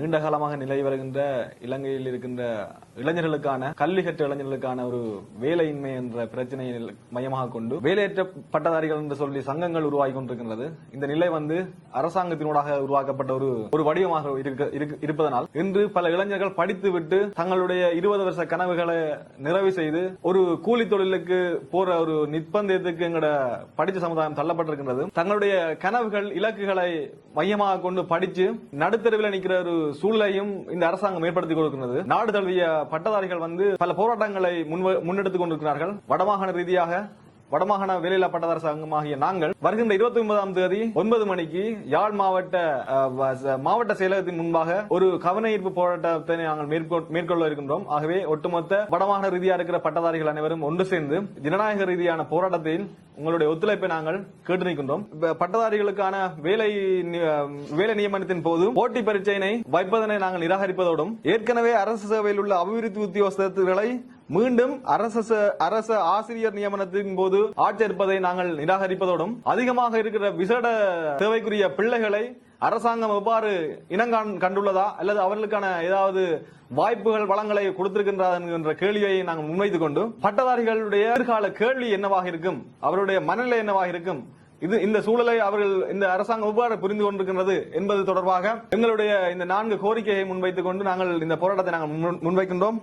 நீண்ட காலமாக நிலை வருகின்ற இலங்கையில் இருக்கின்ற இளைஞர்களுக்கான கல்வி கற்ற இளைஞர்களுக்கான ஒரு வேலையின்மை என்ற பிரச்சனையை மையமாக கொண்டு வேலையற்ற பட்டதாரிகள் என்று சொல்லி சங்கங்கள் உருவாகி கொண்டிருக்கின்றது. இந்த நிலை வந்து அரசாங்கத்தினூடாக உருவாக்கப்பட்ட ஒரு ஒரு வடிவமாக இருக்க- இருப்பதனால் இன்று பல இளைஞர்கள் படித்துவிட்டு தங்களுடைய இருபது வருஷ கனவுகளை நிறைவு செய்து ஒரு கூலி தொழிலுக்கு போற ஒரு நிர்பந்தத்துக்கு எங்கட படித்த சமுதாயம் தள்ளப்பட்டிருக்கின்றது. தங்களுடைய கனவுகள் இலக்குகளை மையமாக கொண்டு படிச்சு நடுத்தருவில் நிற்கிற ஒரு சூழலையும் இந்த அரசாங்கம் ஏற்படுத்தி கொடுக்கிறது நாடு தழுவிய பட்டதாரிகள் வந்து பல போராட்டங்களை முன்னெடுத்துக் கொண்டிருக்கிறார்கள். வடமாகாண ரீதியாக வடமாகாண வேலையில்லா பட்டதார சங்கமாகிய நாங்கள் வருகின்ற இருபத்தி ஒன்பதாம் தேதி ஒன்பது மணிக்கு யாழ் மாவட்ட மாவட்ட செயலகத்தின் முன்பாக ஒரு கவன ஈர்ப்பு போராட்டத்தை நாங்கள் மேற்கொள்ள இருக்கின்றோம். ஆகவே ஒட்டுமொத்த வடமாகாண ரீதியாக இருக்கிற பட்டதாரிகள் அனைவரும் ஒன்று சேர்ந்து ஜனநாயக ரீதியான போராட்டத்தில் உங்களுடைய ஒத்துழைப்பை நாங்கள் கேட்டு நிற்கின்றோம் பட்டதாரிகளுக்கான வேலை வேலை நியமனத்தின் போது போட்டி பரீட்சையினை வைப்பதனை நாங்கள் நிராகரிப்பதோடும் ஏற்கனவே அரசு சேவையில் உள்ள அபிவிருத்தி உத்தியோகஸ்தர்களை மீண்டும் அரச அரச ஆசிரியர் நியமனத்தின் போது ஆட்சேர்ப்பதை நாங்கள் நிராகரிப்பதோடும் அதிகமாக இருக்கிற விசேட தேவைக்குரிய பிள்ளைகளை அரசாங்கம் எவ்வாறு இனங்கான் கண்டுள்ளதா? அல்லது அவர்களுக்கான ஏதாவது வாய்ப்புகள் வளங்களை கொடுத்திருக்கின்றதா என்கின்ற கேள்வியை நாங்கள் முன்வைத்துக் கொண்டு பட்டதாரிகளுடைய எதிர்கால கேள்வி என்னவாக இருக்கும்? அவருடைய மனநிலை என்னவாக இருக்கும்? இது இந்த சூழலை அவர்கள் இந்த அரசாங்கம் எவ்வாறு புரிந்து கொண்டிருக்கின்றது என்பது தொடர்பாக எங்களுடைய இந்த நான்கு கோரிக்கையை முன்வைத்துக் கொண்டு நாங்கள் இந்த போராட்டத்தை நாங்கள் முன்- முன்வைக்கின்றோம்.